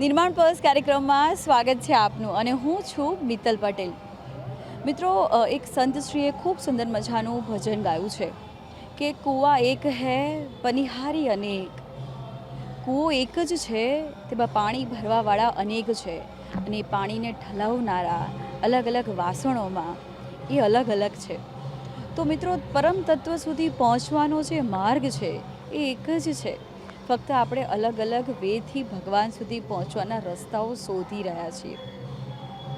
નિર્માણ પર્સ કાર્યક્રમમાં સ્વાગત છે આપનું અને હું છું મિત્તલ પટેલ. મિત્રો એક સંતશ્રીએ ખૂબ સુંદર મજાનું ભજન ગાયું છે કે કૂવા એક હે, પનિહારી અનેક. કૂવો એક જ છે, તેમાં પાણી ભરવાવાળા અનેક છે અને પાણીને ઠલાવનારા અલગ અલગ વાસણોમાં એ અલગ અલગ છે. તો મિત્રો, પરમ તત્વ સુધી પહોંચવાનો જે માર્ગ છે એ એક જ છે. ફક્ત આપણે અલગ અલગ વેથી ભગવાન સુધી પહોંચવાના રસ્તાઓ શોધી રહ્યા છીએ.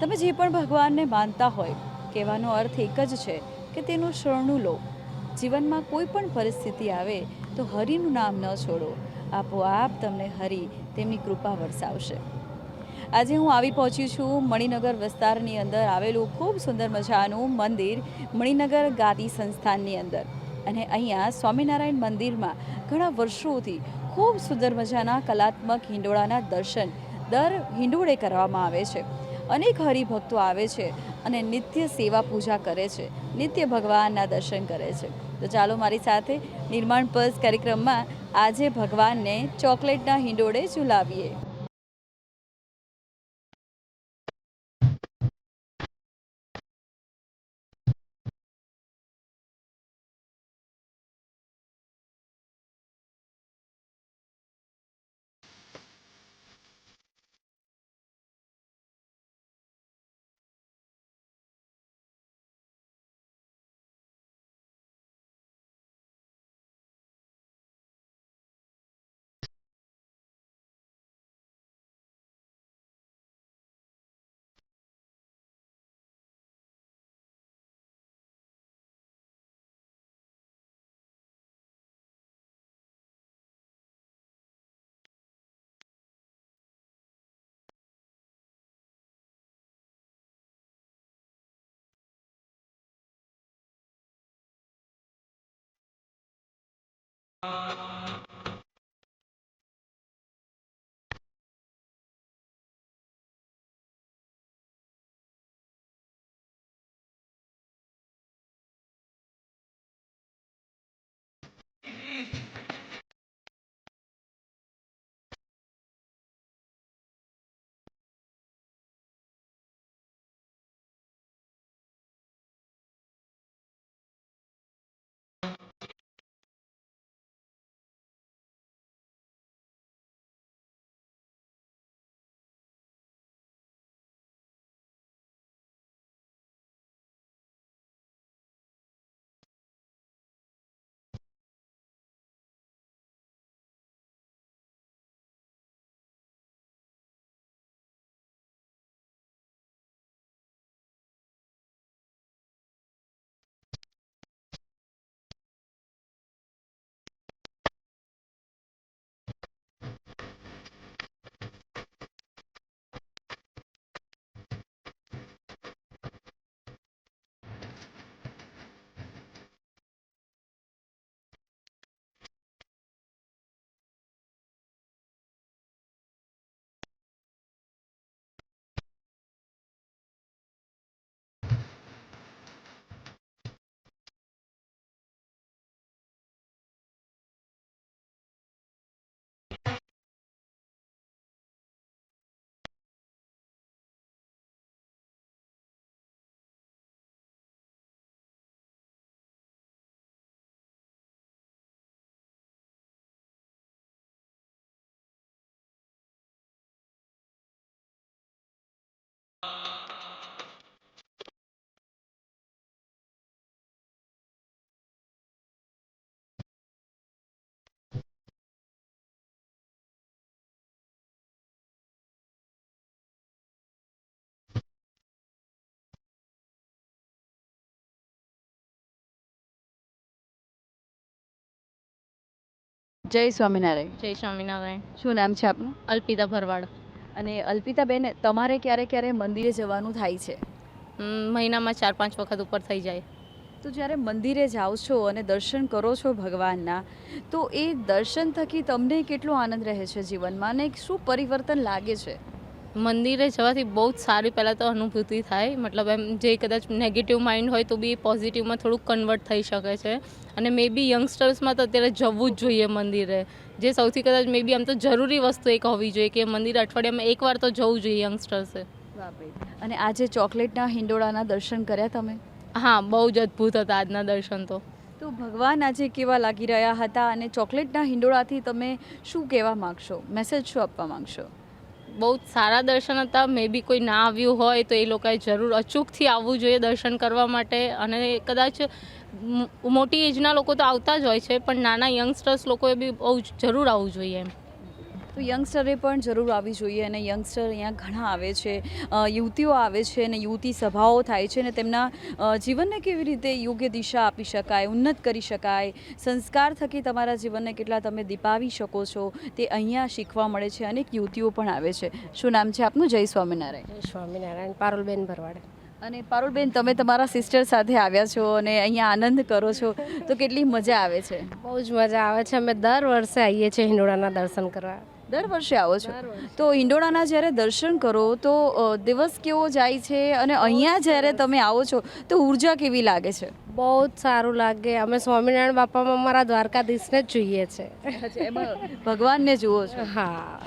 તમે જે પણ ભગવાનને માનતા હોય, કહેવાનો અર્થ એક જ છે કે તેનું શરણું લો. જીવનમાં કોઈ પણ પરિસ્થિતિ આવે તો હરિનું નામ ન છોડો. આપોઆપ તમને હરિ તેમની કૃપા વરસાવશે. આજે હું આવી પહોંચી છું મણિનગર વિસ્તારની અંદર આવેલું ખૂબ સુંદર મજાનું મંદિર મણિનગર ગાદી સંસ્થાનની અંદર. અને અહીંયા સ્વામિનારાયણ મંદિરમાં ઘણા વર્ષોથી ખૂબ સુંદર મજાના કલાત્મક હિંડોળાના દર્શન દર હિંડોળે કરવામાં આવે છે. અનેક હરિભક્તો આવે છે અને નિત્ય સેવા પૂજા કરે છે, નિત્ય ભગવાનના દર્શન કરે છે. તો ચાલો મારી સાથે નિર્માણ પર્સ કાર્યક્રમમાં આજે ભગવાનને ચોકલેટના હિંડોળે ઝુલાવીએ. 啊 જય સ્વામિનારાયણ. જય સ્વામિનારાયણ. શું નામ છે આપનું? અલ્પિતા ભરવાડ. અને અલ્પિતાબેન તમારે ક્યારે ક્યારે મંદિરે જવાનું થાય છે? મહિનામાં ચાર પાંચ વખત ઉપર થઈ જાય. તો જ્યારે મંદિરે જાઓ છો અને દર્શન કરો છો ભગવાનના તો એ દર્શન થકી તમને કેટલો આનંદ રહે છે જીવનમાં? અને શું પરિવર્તન લાગે છે? મંદિરે જવાથી બહુ જ સારી પહેલાં તો અનુભૂતિ થાય. મતલબ એમ જે કદાચ નેગેટિવ માઇન્ડ હોય તો બી પોઝિટિવમાં થોડુંક કન્વર્ટ થઈ શકે છે. અને મે બી યંગસ્ટર્સમાં તો અત્યારે જવું જ જોઈએ મંદિરે. જે સૌથી કદાચ મે બી આમ તો જરૂરી વસ્તુ એક હોવી જોઈએ કે મંદિર અઠવાડિયામાં એકવાર તો જવું જોઈએ યંગસ્ટર્સે અને આજે ચોકલેટના હિંડોળાના દર્શન કર્યા તમે? હા બહુ જ અદ્ભુત હતા આજના દર્શન તો. તો ભગવાન આજે કેવા લાગી રહ્યા હતા અને ચોકલેટના હિંડોળાથી તમે શું કહેવા માગશો? મેસેજ શું આપવા માંગશો? બહુ સારા દર્શન હતા. મે બી કોઈ ના આવ્યું હોય તો એ લોકોએ જરૂર અચૂકથી આવવું જોઈએ દર્શન કરવા માટે. અને કદાચ મોટી એજના લોકો તો આવતા જ હોય છે, પણ નાના યંગસ્ટર્સ લોકોએ બી બહુ જરૂર આવવું જોઈએ એમ. તો યંગસ્ટરે પણ જરૂર આવવી જોઈએ અને યંગસ્ટર અહીંયા ઘણા આવે છે યુવતીઓ આવે છે અને યુવતી સભાઓ થાય છે અને તેમના જીવનને કેવી રીતે યોગ્ય દિશા આપી શકાય ઉન્નત કરી શકાય સંસ્કાર થકી તમારા જીવનને કેટલા તમે દીપાવી શકો છો તે અહીંયા શીખવા મળે છે. અનેક યુવતીઓ પણ આવે છે. શું નામ છે આપનું? જય સ્વામિનારાયણ. જય સ્વામિનારાયણ. પારુલબેન ભરવાડ. અને પારુલબેન તમે તમારા સિસ્ટર સાથે આવ્યા છો અને અહીંયા આનંદ કરો છો તો કેટલી મજા આવે છે? બહુ જ મજા આવે છે. અમે દર વર્ષે આવીએ છીએ હિંડોળાના દર્શન કરવા. દર વર્ષે આવો છો. તો હિંડોળાના જ્યારે દર્શન કરો તો દિવસ કેવો જાય છે અને અહીંયા જ્યારે તમે આવો છો તો ઊર્જા કેવી લાગે છે? બહુ જ સારું લાગે. અમે સ્વામિનારાયણ બાપામાં અમારા દ્વારકાધીશને જ જોઈએ છે. ભગવાનને જુઓ છો? હા.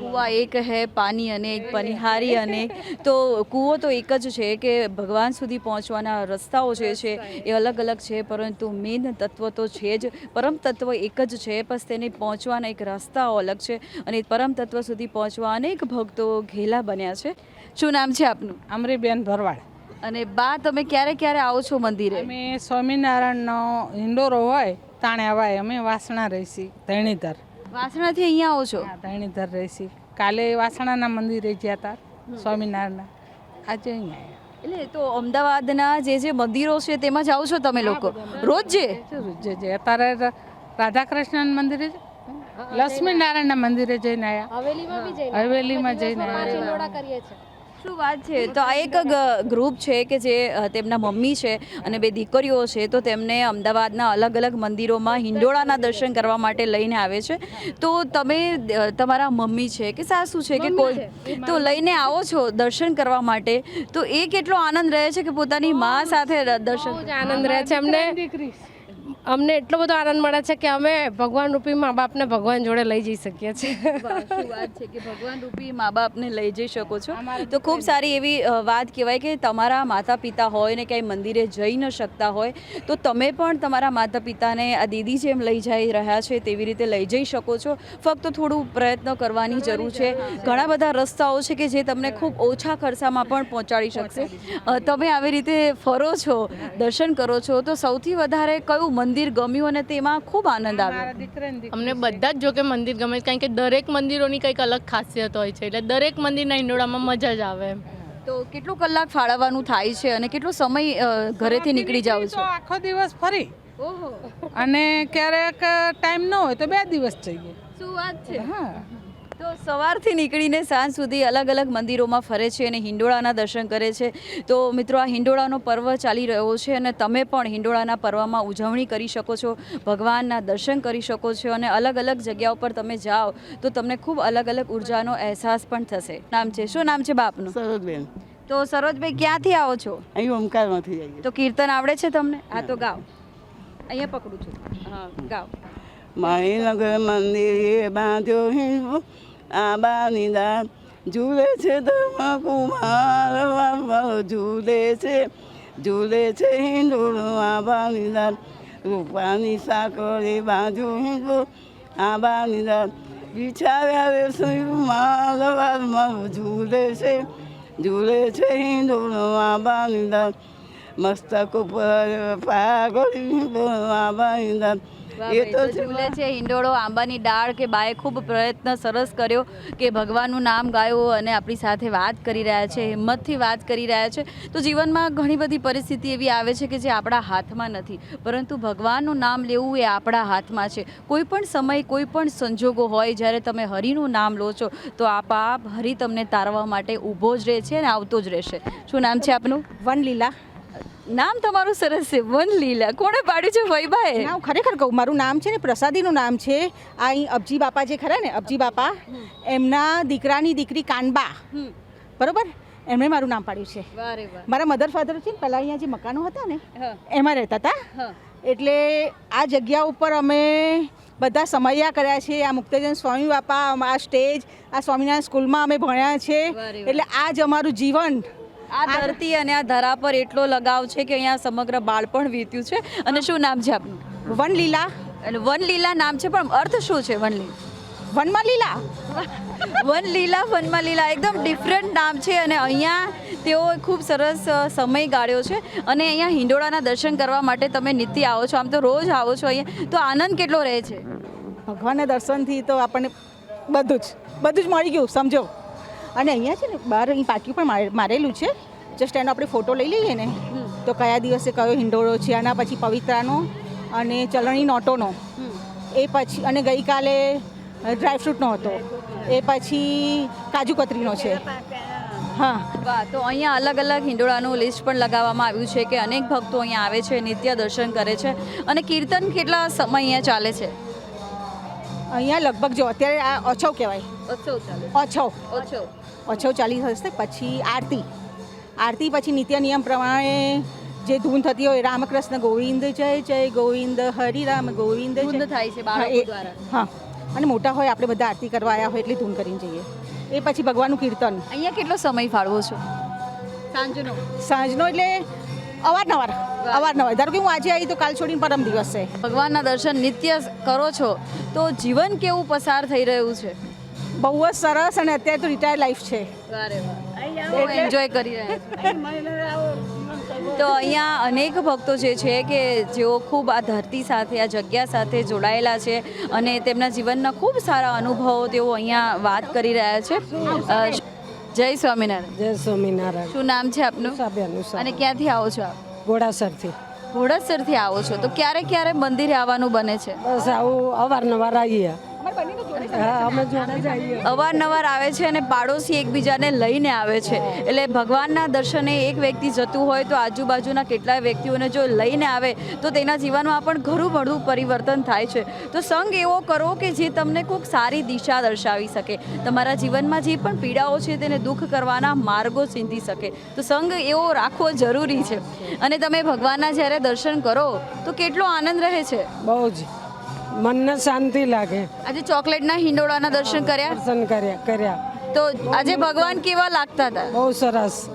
કૂવા એક હે પાણી અનેક પનિહારી અનેક તો કૂવો તો એક જ છે કે ભગવાન સુધી પહોંચવાના રસ્તાઓ જે છે એ અલગ અલગ છે પરંતુ મેન તત્વ તો છે જ. પરમ તત્વ એક જ છે બસ તેને પહોંચવાના એક રસ્તાઓ અલગ છે અને પરમ તત્વ સુધી પહોંચવા અનેક ભક્તો ઘેલા બન્યા છે. શું નામ છે આપનું? અમરીબેન ભરવાડ. અને બા તમે ક્યારે ક્યારે આવો છો મંદિરે? અમે સ્વામિનારાયણનો હિંડોરો હોય તાણે અવાય અમે વાસણા રહીશી ધણીધર. વાસણાથી અહીંયા આવો છો? ધરણીધર રહેશી. કાલે વાસણાના મંદિરે ગયા હતા સ્વામિનારાયણના. આજે અહીંયા એટલે તો અમદાવાદના જે જે મંદિરો છે તેમાં જાઓ છો તમે લોકો? રોજ જે? જરૂર જે અત્યારે રાધાકૃષ્ણ મંદિરે લક્ષ્મીનારાયણના મંદિરે જઈને આવ્યા. હવેલીમાં જઈને હવેલીમાં જઈને આવ્યા. શું વાત છે? તો આ એક ગ્રુપ છે કે જે તેમના મમ્મી છે અને બે દીકરીઓ છે તો તેમને અમદાવાદના અલગ અલગ મંદિરોમાં હિંડોળાના દર્શન કરવા માટે લઈને આવે છે. તો તમે તમારા મમ્મી છે કે સાસુ છે કે કોઈ તો લઈને આવો છો દર્શન કરવા માટે? તો એ કેટલો આનંદ રહે છે કે પોતાની મા સાથે દર્શન આનંદ રહે છે. અમને દીકરી અમને એટલો બધો આનંદ મળે છે કે અમે ભગવાન રૂપી મા બાપને ભગવાન જોડે લઈ જઈ શકીએ છીએ. શું વાત છે કે ભગવાન રૂપી મા બાપને લઈ જઈ શકો છો? તો ખૂબ સારી એવી વાત કહેવાય કે તમારા માતા પિતા હોય ને ક્યાંય મંદિરે જઈ ન શકતા હોય તો તમે પણ તમારા માતા પિતાને આ દીદી જેમ લઈ જઈ રહ્યા છે તેવી રીતે લઈ જઈ શકો છો. ફક્ત થોડું પ્રયત્ન કરવાની જરૂર છે. ઘણા બધા રસ્તાઓ છે કે જે તમને ખૂબ ઓછા ખર્ચામાં પણ પહોંચાડી શકશે. તમે આવી રીતે ફરો છો દર્શન કરો છો તો સૌથી વધારે કયું મંદિર ગમ્યું અને તેમાં ખૂબ આનંદ આવ્યો. અમને બધા જ જો કે મંદિર ગમે કારણ કે દરેક મંદિરોની કંઈક અલગ ખાસિયત હોય છે એટલે દરેક મંદિરના હિંડોળામાં મજા જ આવે એમ. તો કેટલો કલાક ફાળવવાનું થાય છે અને કેટલો સમય ઘરેથી નીકળી જાવ તો છો? આખો દિવસ ફરી. ઓહો. અને ક્યારેક ટાઈમ ન હોય તો બે દિવસ જઈએ. શું વાત છે? હા. તો સવારથી નીકળીને સાંજ સુધી અલગ અલગ મંદિરોમાં ફરે છે અને હિંડોળાના દર્શન કરે છે. તો મિત્રો આ હિંડોળાનો પર્વ ચાલી રહ્યો છે અને તમે પણ હિંડોળાના પર્વમાં ઉજવણી કરી શકો છો ભગવાનના દર્શન કરી શકો છો અને અલગ અલગ જગ્યાઓ પર તમે જાઓ તો તમને ખૂબ અલગ અલગ ઉર્જાનો અહેસાસ પણ થશે. નામ છે શું નામ છે બાપનું? સરોજબેન. તો સરોજભાઈ ક્યાંથી આવો છો? અહીં ઓમકારમાંથી તો કીર્તન આવડે છે તમને? આ તો ગાઓ. અહીંયા પકડું છું. હા ગાઓ. માહીનગર મંદિરે બાંધ્યો હિન્દુ આબાની દાન રૂપાની સાકરે બાંધ્યું હિંદુ આબાની દાન બિચાર્યા રે શ્રી કુમાર બાબા ઝૂલે છે ઝૂલે છે હિન્દુ આબાની દાન મસ્તક ઉપર પાગળ હિન્દુ આબાની દાન એ તો છે. ઝૂલે છે હિંડોળો આંબાની ડાળ કે બાએ ખૂબ પ્રયત્ન સરસ કર્યો કે ભગવાનનું નામ ગાયું અને આપણી સાથે વાત કરી રહ્યા છે હિંમતથી વાત કરી રહ્યા છે. તો જીવનમાં ઘણી બધી પરિસ્થિતિ એવી આવે છે કે જે આપણા હાથમાં નથી. પરંતુ ભગવાનનું નામ લેવું એ આપણા હાથમાં છે. કોઈ પણ સમય કોઈ પણ સંજોગો હોય જ્યારે તમે હરિનું નામ લો છો તો આપ આપ હરિ તમને તારવા માટે ઊભો જ રહે છે અને આવતો જ રહેશે. શું નામ છે આપનું? વનલીલા. નામ તમારું સરસ છે વનલીલા કોણે પાડ્યું છે વૈભાએ? ના હું ખરેખર કહું મારું નામ છે ને પ્રસાદીનું નામ છે. આ અહીં અબજી બાપા જે ખરા ને અબજી બાપા એમના દીકરાની દીકરી કાનબા. બરોબર? એમણે મારું નામ પાડ્યું છે. મારા મધર ફાધર છે ને પહેલાં અહીંયા જે મકાનો હતા ને એમાં રહેતા હતા. એટલે આ જગ્યા ઉપર અમે બધા સમયા કર્યા છે. આ મુક્તજન સ્વામી બાપા આ સ્ટેજ આ સ્વામિનારાયણ સ્કૂલમાં અમે ભણ્યા છે. એટલે આ જ અમારું જીવન આ ધરતી અને આ ધરા પર એટલો લગાવ છે કે અહીંયા સમગ્ર બાળપણ વીત્યું છે. અને શું નામ છે આપનું? વનલીલા. એટલે વનલીલા નામ છે પણ અર્થ શું છે વનલીલા વનમાં લીલા વનલીલા વનમાં લીલા એકદમ ડિફરન્ટ નામ છે અને અહીંયા તેઓ ખૂબ સરસ સમય ગાળ્યો છે. અને અહીંયા હિંડોળાના દર્શન કરવા માટે તમે નિત્ય આવો છો આમ તો રોજ આવો છો અહીંયા. તો આનંદ કેટલો રહે છે? ભગવાનના દર્શનથી તો આપણને બધું જ બધું જ મળી ગયું સમજો. અને અહીંયા છે ને બહાર અહીં પાટિયું પણ મારે- મારેલું છે. જસ્ટ એનો આપણે ફોટો લઈ લઈએ ને તો કયા દિવસે કયો હિંડોળો છે આના પછી પવિત્રાનો અને ચલણી નોટોનો. એ પછી અને ગઈકાલે ડ્રાયફ્રૂટનો હતો. એ પછી કાજુ કતરીનો છે. હા. વાહ તો અહીંયા અલગ અલગ હિંડોળાનું લિસ્ટ પણ લગાવવામાં આવ્યું છે કે અનેક ભક્તો અહીંયા આવે છે નિત્ય દર્શન કરે છે. અને કીર્તન કેટલા સમય અહીંયા ચાલે છે? અહીંયા લગભગ જો અત્યારે આ ઓછવ કહેવાય. ઓછો ચાલે ઓછવ ઓછો ચાલી હશે પછી આરતી. આરતી પછી નિત્ય નિયમ પ્રમાણે જે ધૂન થતી હોય રામકૃષ્ણ ગોવિંદ જય જય ગોવિંદ હરિરામ ગોવિંદ. થાય છે. હા અને મોટા હોય આપણે બધા આરતી કરવા આવ્યા હોય એટલે ધૂન કરીને જઈએ. એ પછી ભગવાનનું કીર્તન. અહીંયા કેટલો સમય ફાળવો છો? સાંજનો. સાંજનો એટલે અવારનવાર અવારનવાર. ધારો કે હું આજે આવી તો કાલ છોડીને પરમ દિવસ. છે ભગવાનના દર્શન નિત્ય કરો છો તો જીવન કેવું પસાર થઈ રહ્યું છે? બહુ જ સરસ અને અત્યારે તો રિટાયર લાઈફ છે. બહુ એન્જોય કરી રહ્યા તો અહીંયા અનેક ભક્તો જે છે કે જેઓ ખૂબ આ ધરતી સાથે આ જગ્યા સાથે જોડાયેલા છે અને તેમના જીવનના ખૂબ સારા અનુભવો તેઓ અહીંયા વાત કરી રહ્યા છે. જય સ્વામિનારાયણ. જય સ્વામિનારાયણ. શું નામ છે આપનું? અને ક્યાંથી આવો છો આપ? ઘોડાસરથી. ઘોડાસરથી આવો છો. તો ક્યારે ક્યારે મંદિરે આવવાનું બને છે? બસ આવું અવારનવાર આવીએ. અવારનવાર આવે છે અને પાડોશી એકબીજાને લઈને આવે છે. એટલે ભગવાનના દર્શને એક વ્યક્તિ જતું હોય તો આજુબાજુના કેટલાય વ્યક્તિઓને જો લઈને આવે તો તેના જીવનમાં પણ ઘણું બધું પરિવર્તન થાય છે. તો સંગ એવો કરો કે જે તમને કોઈક સારી દિશા દર્શાવી શકે. તમારા જીવનમાં જે પણ પીડાઓ છે તેને દુઃખ કરવાના માર્ગો ચીંધી શકે. તો સંગ એવો રાખવો જરૂરી છે. અને તમે ભગવાનના જ્યારે દર્શન કરો તો કેટલો આનંદ રહે છે? બહુ જ. મનને શાંતિ લાગે. આજે ચોકલેટના હિંડોળાના દર્શન કર્યા? દર્શન કર્યા કર્યા. તો આજે ભગવાન કેવા લાગતા હતા? બહુ સરસ.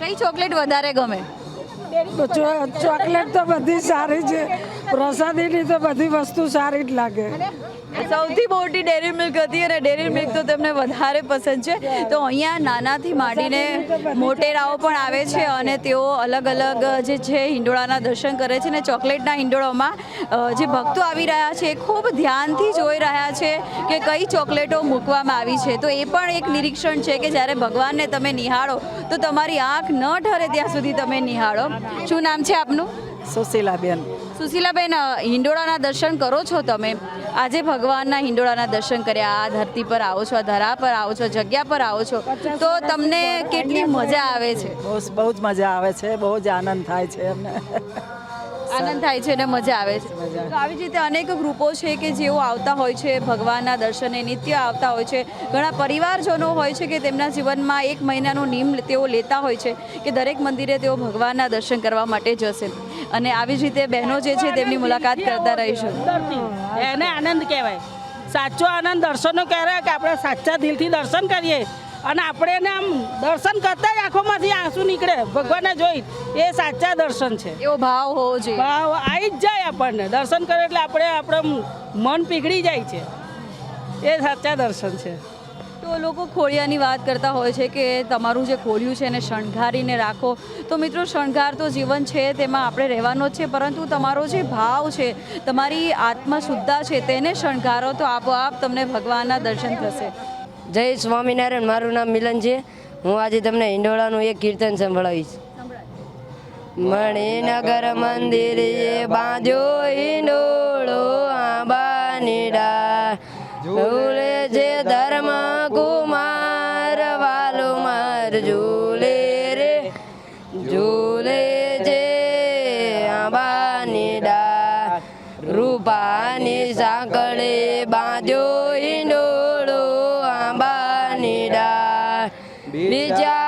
કઈ ચોકલેટ વધારે ગમે? ચોકલેટ તો બધી સારી છે. પ્રસાદીની તો બધી વસ્તુ સારી જ લાગે. સૌથી મોટી ડેરી મિલ્ક હતી અને ડેરી મિલ્ક તો તેમને વધારે પસંદ છે. તો અહીંયા નાનાથી માંડીને મોટેરાઓ પણ આવે છે અને તેઓ અલગ અલગ જે છે હિંડોળાના દર્શન કરે છે ને ચોકલેટના હિંડોળામાં જે ભક્તો આવી રહ્યા છે એ ખૂબ ધ્યાનથી જોઈ રહ્યા છે કે કઈ ચોકલેટો મૂકવામાં આવી છે. તો એ પણ એક નિરીક્ષણ છે કે જ્યારે ભગવાનને તમે નિહાળો, તો તમારી આંખ ન ઠરે ત્યાં સુધી તમે નિહાળો. શું નામ છે આપનું? સુશીલાબેન. સુશીલાબેન હિંડોળાના દર્શન કરો છો તમે? આજે ભગવાનના હિંડોળાના દર્શન કર્યા. આ ધરતી પર આવો છો, આ ધરા પર આવો છો, જગ્યા પર આવો છો. તો તમને કેટલી મજા આવે છે? બહુ બહુ જ મજા આવે છે, બહુ જ આનંદ થાય છે અમને. આનંદ થાય છે અને મજા આવે છે. તો આવી જ રીતે અનેક ગ્રુપો છે કે જેઓ આવતા હોય છે, ભગવાનના દર્શને નિત્ય આવતા હોય છે. ઘણા પરિવારજનો હોય છે કે તેમના જીવનમાં એક મહિનાનો નિયમ તેઓ લેતા હોય છે કે દરેક મંદિરે તેઓ ભગવાનના દર્શન કરવા માટે જશે. અને આવી જ રીતે બહેનો જે છે તેમની મુલાકાત કરતા રહીશું. એને આનંદ કહેવાય. સાચો આનંદ દર્શનનો કહેવાય કે આપણે સાચા દિલથી દર્શન કરીએ. અને આપણે એને આમ દર્શન કરતા જ આંખોમાંથી આંસુ નીકળે. ભગવાનને જોઈ એ સાચા દર્શન છે. એવો ભાવ હોવો જોઈએ. ભાવ આવી જ જાય આપણને. દર્શન કરે એટલે આપણે આપણે મન પીગળી જાય છે. એ સાચા દર્શન છે. તો લોકો ખોળિયાની વાત કરતા હોય છે કે તમારું જે ખોળિયું છે એને શણગારીને રાખો. તો મિત્રો શણગાર તો જીવન છે તેમાં આપણે રહેવાનો જ છે પરંતુ તમારો જે ભાવ છે તમારી આત્મા શુદ્ધા છે તેને શણગારો તો આપોઆપ તમને ભગવાનના દર્શન થશે. જય સ્વામિનારાયણ, મારું નામ મિલન છે હું આજે તમને હિંડોળાનું એક કીર્તન સંભળાવીશ. મણિનગર મંદિર બાજો હિંડોળો આંબાનીડા ઝૂલે છે ધર્મ કુમાર, વાલો માર ઝૂલે રે. ઝૂલે છે આંબાનીડા રૂપાની સાંકળે બાજો છે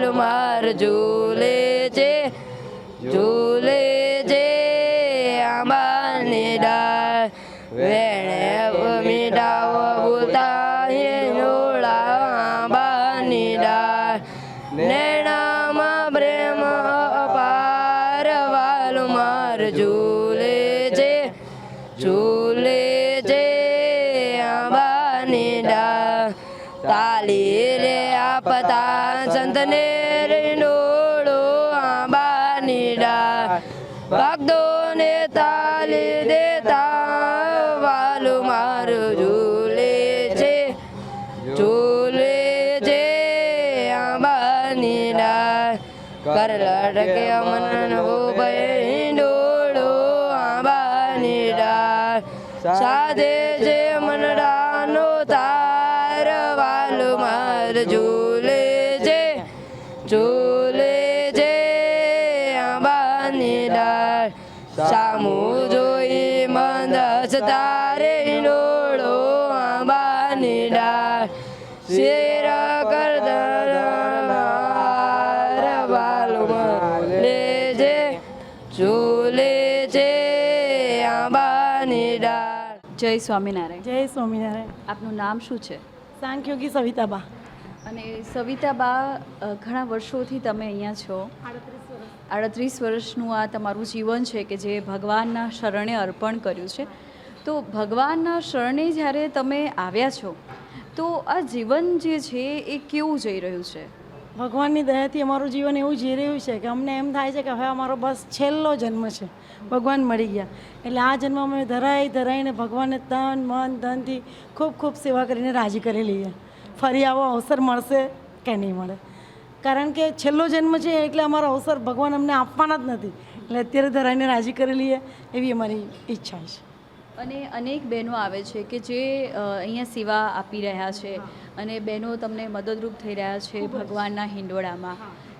માર ઝૂલે છે. ઝૂલે આંબાની સાધે જે મનડાનો તાર, વાલ માર ઝૂલે છે ઝૂલે છે આંબાની ડાળ. સામું જોઈ મંદ તારે જય સ્વામિનારાયણ. જય સ્વામિનારાયણ. આપનું નામ શું છે? સાંખ્યોગી સવિતાબા. અને સવિતાબા ઘણા વર્ષોથી તમે અહીંયા છો. આડત્રીસ વર્ષનું આ તમારું જીવન છે કે જે ભગવાનના શરણે અર્પણ કર્યું છે. તો ભગવાનના શરણે જ્યારે તમે આવ્યા છો તો આ જીવન જે છે એ કેવું જઈ રહ્યું છે? ભગવાનની દયાથી અમારું જીવન એવું જી રહ્યું છે કે અમને એમ થાય છે કે હવે અમારો બસ છેલ્લો જન્મ છે. ભગવાન મળી ગયા. એટલે આ જન્મ અમે ધરાઈ ધરાઈને ભગવાનને તન, મન, ધનથી ખૂબ ખૂબ સેવા કરીને રાજી કરી લઈએ. ફરી આવો અવસર મળશે કે નહીં મળે. કારણ કે છેલ્લો જન્મ છે એટલે અમારો અવસર ભગવાન અમને આપવાના જ નથી. એટલે અત્યારે ધરાઈને રાજી કરી લઈએ એવી અમારી ઈચ્છા છે. અને અનેક બહેનો આવે છે કે જે અહીંયા સેવા આપી રહ્યા છે અને બહેનો તમને મદદરૂપ થઈ રહ્યા છે ભગવાનના હિંડોળામાં.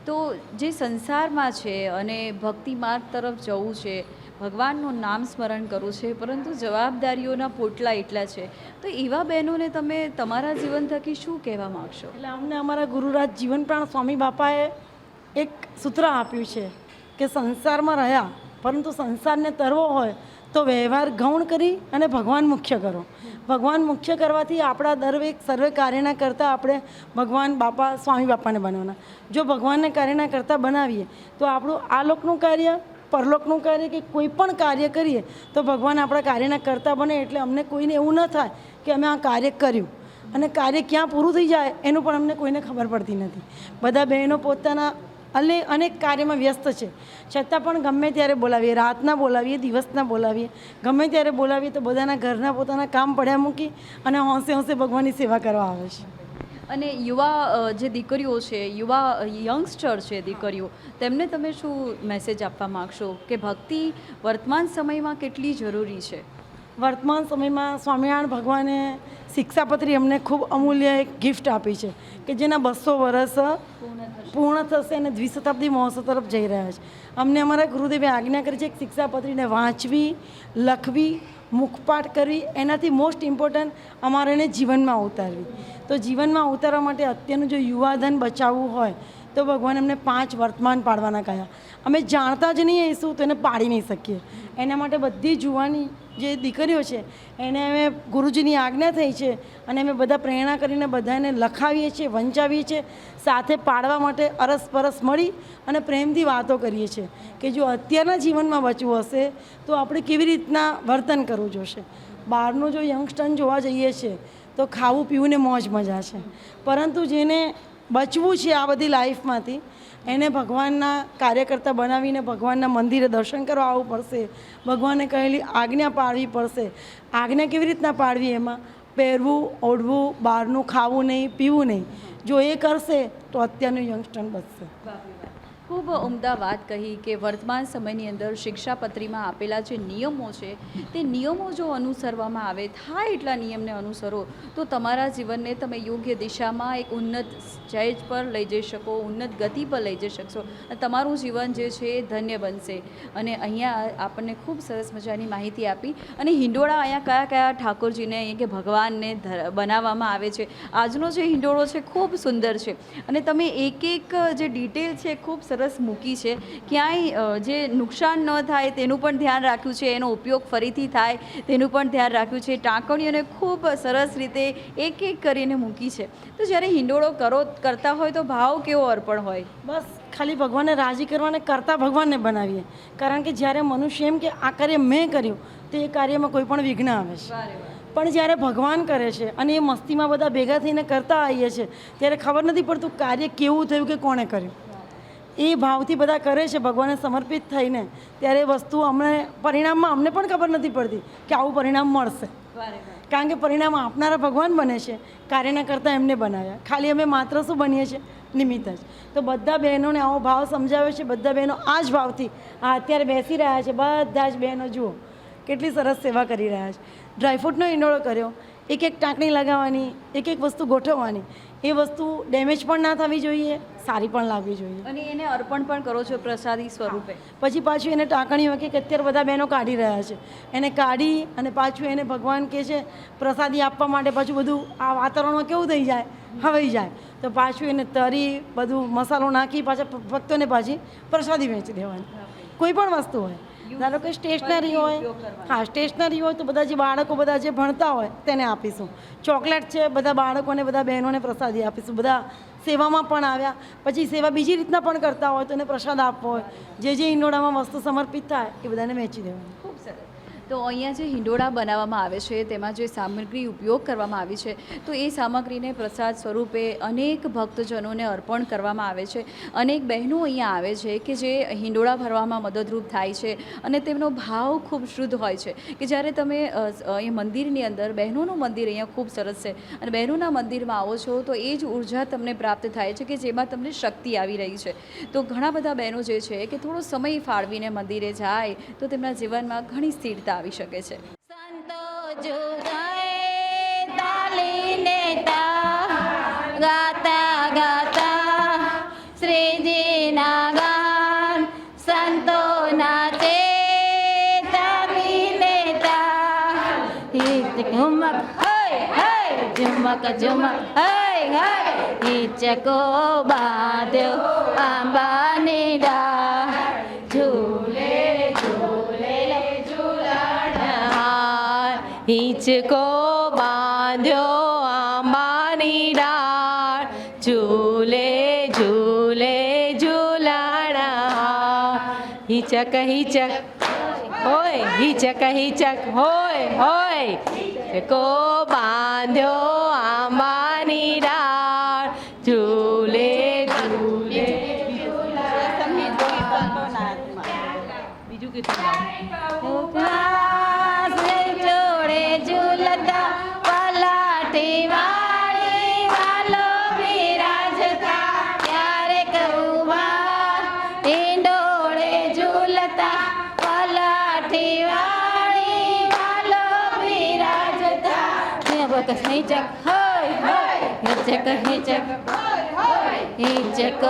તો જે સંસારમાં છે અને ભક્તિ માર્ગ તરફ જવું છે ભગવાનનું નામ સ્મરણ કરવું છે પરંતુ જવાબદારીઓના પોટલા એટલા છે. તો એવા બહેનોને તમે તમારા જીવન થકી શું કહેવા માગશો? એટલે અમને અમારા ગુરુરાજ જીવનપ્રાણ સ્વામી બાપાએ એક સૂત્ર આપ્યું છે કે સંસારમાં રહ્યા પરંતુ સંસારને તરવો હોય તો વ્યવહાર ગૌણ કરી અને ભગવાન મુખ્ય કરો. ભગવાન મુખ્ય કરવાથી આપણા દરેક સર્વે કાર્યના કરતાં આપણે ભગવાન બાપા, સ્વામી બાપાને બનાવવાના જો ભગવાનને કાર્યના કરતાં બનાવીએ, તો આપણું આ લોકનું કાર્ય, પરલોકનું કાર્ય કે કોઈ પણ કાર્ય કરીએ, તો ભગવાન આપણા કાર્યના કરતાં બને એટલે અમને કોઈને એવું ન થાય કે અમે આ કાર્ય કર્યું. અને કાર્ય ક્યાં પૂરું થઈ જાય એનું પણ અમને કોઈને ખબર પડતી નથી. બધા બહેનો પોતાના અલે અનેક કાર્યમાં વ્યસ્ત છે. છતાં પણ ગમે ત્યારે બોલાવીએ રાતના બોલાવીએ દિવસના બોલાવીએ ગમે ત્યારે બોલાવીએ તો બધાના ઘરના પોતાના કામ પડ્યા મૂકી અને હોંશે હોંશે ભગવાનની સેવા કરવા આવે છે. અને યુવા જે દીકરીઓ છે યુવા યંગસ્ટર છે દીકરીઓ તેમને તમે શું મેસેજ આપવા માગશો કે ભક્તિ વર્તમાન સમયમાં કેટલી જરૂરી છે? વર્તમાન સમયમાં સ્વામિનારાયણ ભગવાને શિક્ષાપત્રી અમને ખૂબ અમૂલ્ય એક ગિફ્ટ આપી છે કે જેના બસો વર્ષ પૂર્ણ થશે અને દ્વિશતાબ્દી મહોત્સવ તરફ જઈ રહ્યા છે. અમને અમારા ગુરુદેવે આજ્ઞા કરી છે કે શિક્ષાપત્રીને વાંચવી, લખવી, મુખપાઠ કરવી, એનાથી મોસ્ટ ઇમ્પોર્ટન્ટ અમારે એને જીવનમાં ઉતારવી. તો જીવનમાં ઉતારવા માટે અત્યારનું જો યુવાધન બચાવવું હોય, તો ભગવાન અમને પાંચ વર્તમાન પાડવાના કહ્યા. અમે જાણતા જ નહીં હઈશું તો એને પાડી નહીં શકીએ. એના માટે બધી જુવાની જે દીકરીઓ છે, એને અમે ગુરુજીની આજ્ઞા થઈ છે અને અમે બધા પ્રેરણા કરીને બધાને લખાવીએ છીએ, વંચાવીએ છીએ, સાથે પાડવા માટે અરસપરસ મળી અને પ્રેમથી વાતો કરીએ છીએ કે જો અત્યારના જીવનમાં બચવું હશે, તો આપણે કેવી રીતના વર્તન કરવું જોશે? બહારનું જો યંગસ્ટન જોવા જઈએ છીએ તો ખાવું પીવું ને મોજ મજા છે. પરંતુ જેને બચવું છે આ બધી લાઈફમાંથી એને ભગવાનના કાર્યકર્તા બનાવીને ભગવાનના મંદિરે દર્શન કરવા આવવું પડશે. ભગવાને કહેલી આજ્ઞા પાળવી પડશે. આજ્ઞા કેવી રીતના પાળવી એમાં? પહેરવું, ઓઢવું, બહારનું ખાવું નહીં, પીવું નહીં. જો એ કરશે તો અત્યારનું યંગસ્ટર બચશે. ખૂબ ઉમદા વાત કહી કે વર્તમાન સમયની અંદર શિક્ષાપત્રીમાં આપેલા જે નિયમો છે, તે નિયમો જો અનુસરવામાં આવે, થાય એટલા નિયમને અનુસરો, તો તમારા જીવનને તમે યોગ્ય દિશામાં એક ઉન્નત સ્ટેજ પર લઈ જઈ શકો, ઉન્નત ગતિ પર લઈ જઈ શકશો. તમારું જીવન જે છે એ ધન્ય બનશે. અને અહીંયા આપણને ખૂબ સરસ મજાની માહિતી આપી. અને હિંડોળા અહીંયા કયા કયા ઠાકોરજીને અહીંયા કે ભગવાનને બનાવવામાં આવે છે. આજનો જે હિંડોળો છે ખૂબ સુંદર છે. અને તમે એક એક જે ડિટેલ છે ખૂબ સરસ મૂકી છે. ક્યાંય જે નુકસાન ન થાય તેનું પણ ધ્યાન રાખ્યું છે. એનો ઉપયોગ ફરીથી થાય તેનું પણ ધ્યાન રાખ્યું છે. ટાંકણીઓને ખૂબ સરસ રીતે એક એક કરીને મૂકી છે. તો જ્યારે હિંડોળો કરો કરતા હોય તો ભાવ કેવો અર્પણ હોય? બસ ખાલી ભગવાનને રાજી કરવાને કરતાં ભગવાનને બનાવીએ. કારણ કે જ્યારે મનુષ્ય એમ કે આ કાર્ય મેં કર્યું તો એ કાર્યમાં કોઈ પણ વિઘ્ન આવે છે. પણ જ્યારે ભગવાન કરે છે અને એ મસ્તીમાં બધા ભેગા થઈને કરતા આવીએ છીએ ત્યારે ખબર નથી પડતું કાર્ય કેવું થયું કે કોણે કર્યું. એ ભાવથી બધા કરે છે ભગવાનને સમર્પિત થઈને. ત્યારે એ વસ્તુ અમને પરિણામમાં અમને પણ ખબર નથી પડતી કે આવું પરિણામ મળશે. કારણ કે પરિણામ આપનારા ભગવાન બને છે કાર્યના કરતાં એમને બનાવ્યા. ખાલી અમે માત્ર શું બનીએ છીએ? નિમિત્ત જ. તો બધા બહેનોને આવો ભાવ સમજાવે છે બધા બહેનો આ જ ભાવથી આ અત્યારે બેસી રહ્યા છે બધા જ બહેનો જુઓ કેટલી સરસ સેવા કરી રહ્યા છે. ડ્રાયફ્રૂટનો ઈંડોળો કર્યો એક એક ટાંકણી લગાવવાની એક એક વસ્તુ ગોઠવવાની. એ વસ્તુ ડેમેજ પણ ના થવી જોઈએ સારી પણ લાગવી જોઈએ. અને એને અર્પણ પણ કરો છો પ્રસાદી સ્વરૂપે? પછી પાછું એને ટાંકણીઓ કે અત્યારે બધા બહેનો કાઢી રહ્યા છે. એને કાઢી અને પાછું એને ભગવાન કહે છે પ્રસાદી આપવા માટે પાછું બધું આ વાતાવરણમાં કેવું થઈ જાય? હવાઈ જાય. તો પાછું એને તરી બધું મસાલો નાખી પાછા ભક્તોને પાછી પ્રસાદી વેચી દેવાની. કોઈ પણ વસ્તુ હોય. ધારો કે સ્ટેશનરી હોય. હા સ્ટેશનરી હોય તો બધા જે બાળકો બધા જે ભણતા હોય તેને આપીશું. ચોકલેટ છે બધા બાળકોને બધા બહેનોને પ્રસાદી આપીશું. બધા સેવામાં પણ આવ્યા. પછી સેવા બીજી રીતના પણ કરતા હોય તો એને પ્રસાદ આપવો હોય. જે જે ઈંડોળામાં વસ્તુ સમર્પિત થાય એ બધાને વેચી દેવાનું. તો અહીંયા જે હિંડોળા બનાવવામાં આવે છે, તેમાં જે સામગ્રી ઉપયોગ કરવામાં આવી છે, તો એ સામગ્રીને પ્રસાદ સ્વરૂપે અનેક ભક્તજનોને અર્પણ કરવામાં આવે છે. અનેક બહેનો અહીંયા આવે છે કે જે હિંડોળા ભરવામાં મદદરૂપ થાય છે અને તેમનો ભાવ ખૂબ શુદ્ધ હોય છે. કે જ્યારે તમે એ મંદિરની અંદર, બહેનોનું મંદિર અહીંયા ખૂબ સરસ છે અને બહેનોના મંદિરમાં આવો છો, તો એ જ ઊર્જા તમને પ્રાપ્ત થાય છે કે જેમાં તમને શક્તિ આવી રહી છે. તો ઘણા બધા બહેનો જે છે કે થોડો સમય ફાળવીને મંદિરે જાય, તો તેમના જીવનમાં ઘણી સ્થિરતા આવી શકે છે. સંતો ગાતા ગાતા, શ્રીજીના ગાન સંતોના તે. ઝુમક, હય હય, ઝુમક ઝુમક, હય હય, હિચકો બાંધ્યો આંબાની ડાળ. હિંચકો બાંધ્યો આંબાની ડાળ ઝૂલે ઝૂલે ઝૂલાણા હિચક હિચક હોય હિચક હિચક હોય હોય હિચકો બાંધ્યો આંબાની હિચક હિચક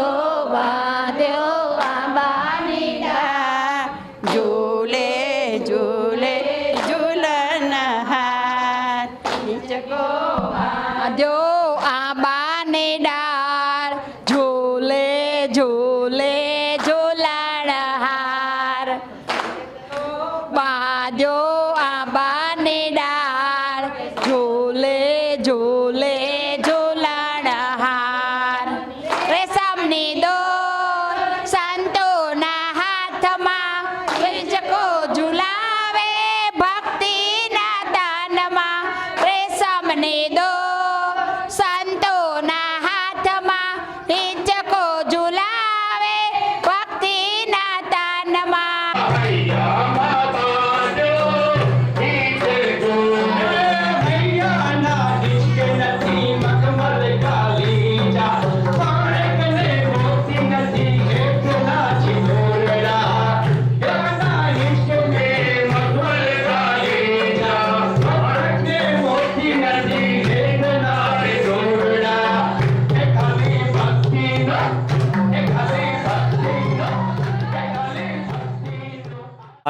બાંધ્યો આંબાની ડાળ. ઝૂલે ઝૂલે ઝૂલન હાથ હિચકો જો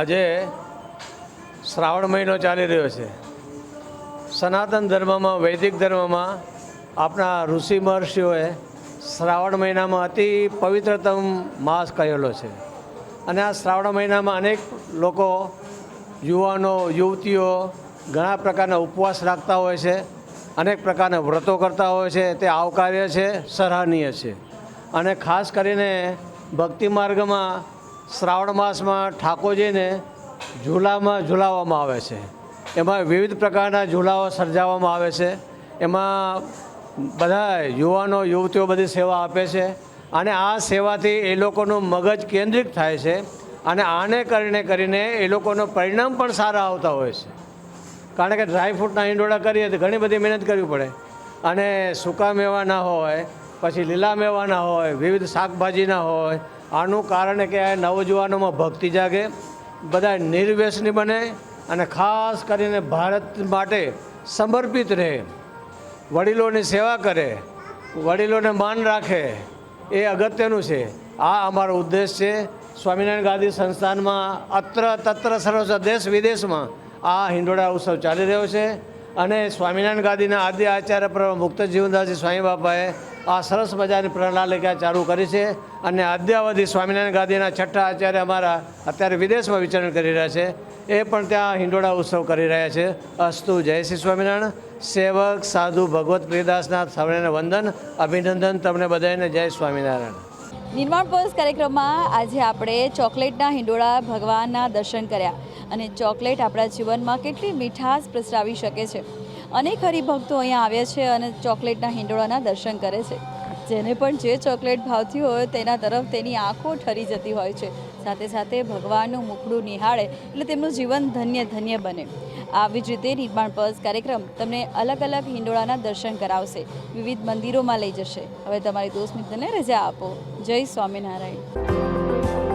આજે શ્રાવણ મહિનો ચાલી રહ્યો છે. સનાતન ધર્મમાં, વૈદિક ધર્મમાં આપણા ઋષિ મહર્ષિઓએ શ્રાવણ મહિનામાં અતિ પવિત્રતમ માસ કહેલો છે. અને આ શ્રાવણ મહિનામાં અનેક લોકો, યુવાનો, યુવતીઓ ઘણા પ્રકારના ઉપવાસ રાખતા હોય છે, અનેક પ્રકારના વ્રતો કરતા હોય છે, તે આવકાર્ય છે, સરાહનીય છે. અને ખાસ કરીને ભક્તિ માર્ગમાં શ્રાવણ માસમાં ઠાકોરજીને ઝૂલામાં ઝૂલાવવામાં આવે છે. એમાં વિવિધ પ્રકારના ઝૂલાઓ સર્જાવવામાં આવે છે. એમાં બધા યુવાનો, યુવતીઓ બધી સેવા આપે છે અને આ સેવાથી એ લોકોનું મગજ કેન્દ્રિત થાય છે અને આને કરીને કરીને એ લોકોનું પરિણામ પણ સારા આવતા હોય છે. કારણ કે ડ્રાય ફ્રૂટના હિંડોળા કરીએ તો ઘણી બધી મહેનત કરવી પડે. અને સૂકા મેવાના હોય, પછી લીલા મેવાના હોય, વિવિધ શાકભાજીના હોય આનું કારણ કે આ નવજુવાનોમાં ભક્તિ જાગે બધા નિર્વ્યસની બને અને ખાસ કરીને ભારત માટે સમર્પિત રહે, વડીલોની સેવા કરે, વડીલોને માન રાખે, એ અગત્યનું છે. આ અમારો ઉદ્દેશ છે. સ્વામિનારાયણ ગાંધી સંસ્થાનમાં અત્ર તત્ર સર્વસ્વ દેશ વિદેશમાં આ હિંડોળા ઉત્સવ ચાલી રહ્યો છે અને સ્વામિનારાયણ ગાંધીના આદ્ય આચાર્ય પ્રભુ મુક્ત જીવનદાસજી સ્વામી બાપાએ આ સરસ મજાની પ્રણાલિકા ચાલુ કરી છે અને અદ્યાવધિ સ્વામિનારાયણ ગાંધીના છઠ્ઠા આચાર્ય અમારા અત્યારે વિદેશમાં વિચરણ કરી રહ્યા છે. એ પણ ત્યાં હિંડોળા ઉત્સવ કરી રહ્યા છે. અસ્તુ, જય શ્રી સ્વામિનારાયણ. સેવક, સાધુ, ભગવત પ્રિયદાસના સૌને વંદન, અભિનંદન તમને બધાને જય સ્વામિનારાયણ. નિર્માણ પર્સ કાર્યક્રમમાં આજે આપણે ચોકલેટના હિંડોળા ભગવાનના દર્શન કર્યા અને ચોકલેટ આપણા જીવનમાં કેટલી મીઠાશ પ્રસરાવી શકે છે. અનેક હરિભક્તો અહીંયા આવે છે અને ચોકલેટના હિંડોળાના દર્શન કરે છે. જેને પણ જે ચોકલેટ ભાવતી હોય તેના તરફ તેની આંખો ઠરી જતી હોય છે. સાથે સાથે ભગવાનનું મુખડું નિહાળે એટલે તેમનું જીવન ધન્ય ધન્ય બને. આવી જ રીતે નિર્માણ પર્સ કાર્યક્રમ તમને અલગ અલગ હિંડોળાના દર્શન કરાવશે. વિવિધ મંદિરોમાં લઈ જશે. હવે તમારી દોસ્ત મિત્રને રજા આપો. જય સ્વામિનારાયણ.